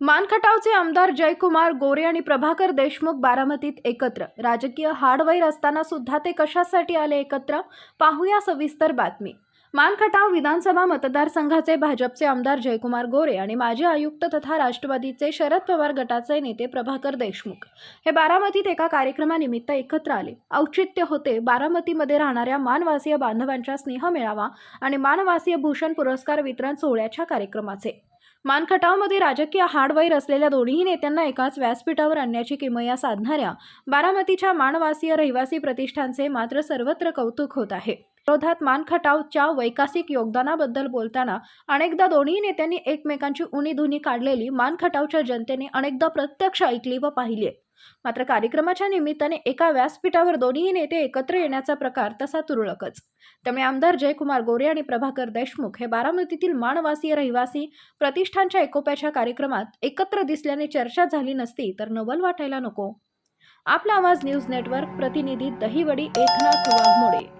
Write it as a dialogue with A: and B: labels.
A: मानखटावचे आमदार जयकुमार गोरे आणि प्रभाकर देशमुख बारामतीत एकत्र. राजकीय हाडवैर असताना सुद्धा ते कशासाठी आले एकत्र? पाहूया सविस्तर बातमी. मानखटाव विधानसभा मतदारसंघाचे भाजपचे आमदार जयकुमार गोरे आणि माजी आयुक्त तथा राष्ट्रवादीचे शरद पवार गटाचे नेते प्रभाकर देशमुख हे बारामतीत एका कार्यक्रमानिमित्त एकत्र आले. औचित्य होते बारामतीमध्ये राहणाऱ्या मानवासीय बांधवांच्या स्नेह मेळावा आणि मानवासीय भूषण पुरस्कार वितरण सोहळ्याच्या कार्यक्रमाचे. मानखटावमध्ये राजकीय हाडवैर असलेल्या दोन्ही नेत्यांना एकाच व्यासपीठावर आणण्याची किमया साधणाऱ्या बारामतीच्या मानवासीय रहिवासी प्रतिष्ठानचे मात्र सर्वत्र कौतुक होत आहे. विरोधात मानखटावच्या वैकासिक योगदानाबद्दल बोलताना अनेकदा दोन्ही नेत्यांनी एकमेकांची उणीधुनी काढलेली मानखटावच्या जनतेने अनेकदा प्रत्यक्ष ऐकली व पाहिली मात्र कार्यक्रमाच्या निमित्ताने एका व्यासपीठावर दोन्ही नेते एकत्र येण्याचा प्रकार तसा तुरळकच. त्यामुळे आमदार जयकुमार गोरे आणि प्रभाकर देशमुख हे बारामतीतील मानवासीय रहिवासी प्रतिष्ठानच्या एकोप्याच्या कार्यक्रमात एकत्र दिसल्याने चर्चा झाली नसती तर नवल वाटायला नको. आपला आवाज न्यूज नेटवर्क प्रतिनिधी दहिवडी एकनाथ वाघमोडे.